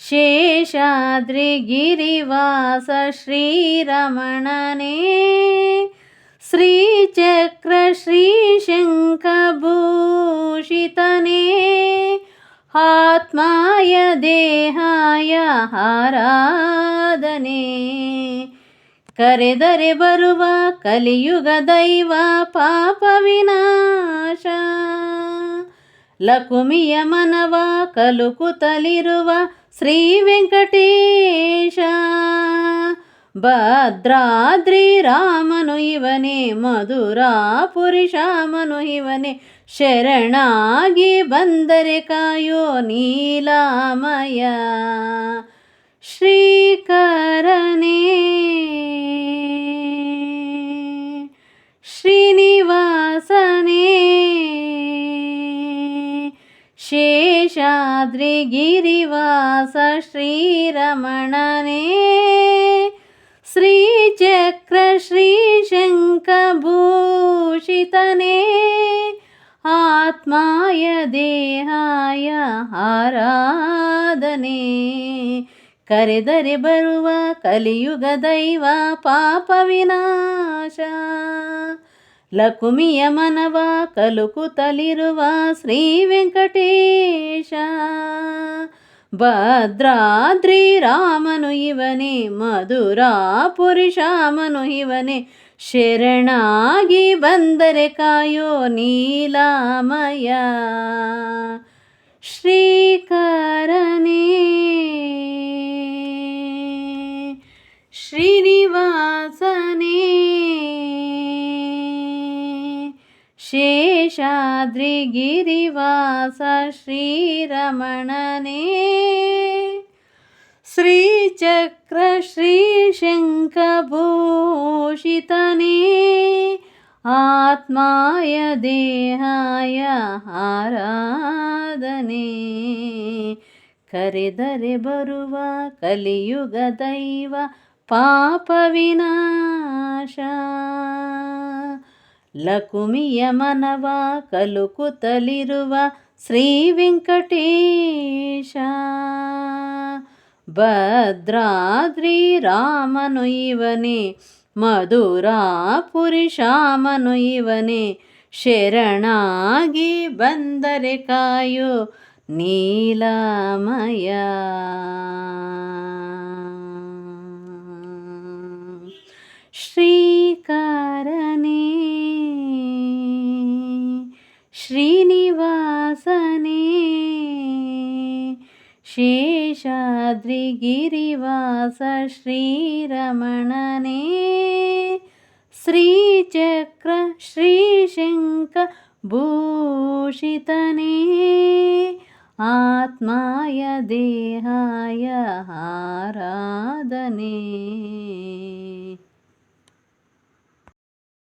ಶೇಷಾದ್ರಿಗಿರಿವಾಸ ಶ್ರೀರಮಣನೇ ಶ್ರೀಚಕ್ರ ಶ್ರೀಶಂಖಭೂಷಿತನೇ ಆತ್ಮಾಯ ದೇಹಾಯ ಆರಾಧನೆ ಕರೆದರೆ ಬರುವ ಕಲಿಯುಗ ದೈವ ಪಾಪ ವಿನಾಶ ಲಕುಮಿಯ ಮನವ ಕಲುಕುತ್ತಲಿರುವ ಶ್ರೀ ವೆಂಕಟೇಶ. ಭದ್ರಾದ್ರಿ ರಾಮನು ಇವನೇ, ಮಧುರಾಪುರಿ ಶ್ಯಾಮನು ಇವನೇ. ಶರಣಾಗಿ ಬಂದರೆ ಕಾಯೋ ನೀಲಾಮಯ. ಶ್ರೀಕರನೇ ಶೇಷಾದ್ರಿಗಿರಿವಾಸ ಶ್ರೀರಮಣನೇ ಶ್ರೀಚಕ್ರ ಶ್ರೀಶಂಖಭೂಷಿತನೇ ಆತ್ಮಾಯ ದೇಹಾಯ ಆರಾಧನೆ ಕರೆದರೆ ಬರುವ ಕಲಿಯುಗ ದೈವ ಪಾಪ ವಿನಾಶ ಲಕುಮಿಯ ಮನವ ಕಲುಕುತ್ತಲಿರುವ ಶ್ರೀ ವೆಂಕಟೇಶ. ಭದ್ರಾದ್ರಿ ರಾಮನು ಇವನೇ, ಮಧುರಾ ಪುರುಷಾಮನು ಇವನೇ. ಶರಣಾಗಿ ಬಂದರೆ ಕಾಯೋ ನೀಲಾಮಯ. ಶ್ರೀಕರನೇ ಶೇಷಾದ್ರಿಗಿರಿವಾಸ ಶ್ರೀರಮಣನೇ ಶ್ರೀಚಕ್ರ ಶ್ರೀಶಂಖಭೂಷಿತನೇ ಆತ್ಮಾಯ ದೇಹಾಯ ಆರಾಧನೆ ಕರೆದರೆ ಬರುವ ಕಲಿಯುಗ ದೈವ ಪಾಪ ವಿನಾಶ ಲಕುಮಿಯ ಮನವ ಕಲುಕುತ್ತಲಿರುವ ಶ್ರೀ ವೆಂಕಟೇಶ ಭದ್ರಾದ್ರಿ ರಾಮನು ಇವನೇ ಮಧುರಾಪುರಿ ಶ್ಯಾಮನು ಇವನೇ ಶರಣಾಗಿ ಬಂದರೆ ಕಾಯೋ ನೀಲಮಯ ಶ್ರೀಕಾರನೇ श्रीनिवासने। शेषाद्रिगिरिवासश्रीरमणने श्रीचक्र श्रीशङ्कभूषितने आत्माय देहाय आराधने।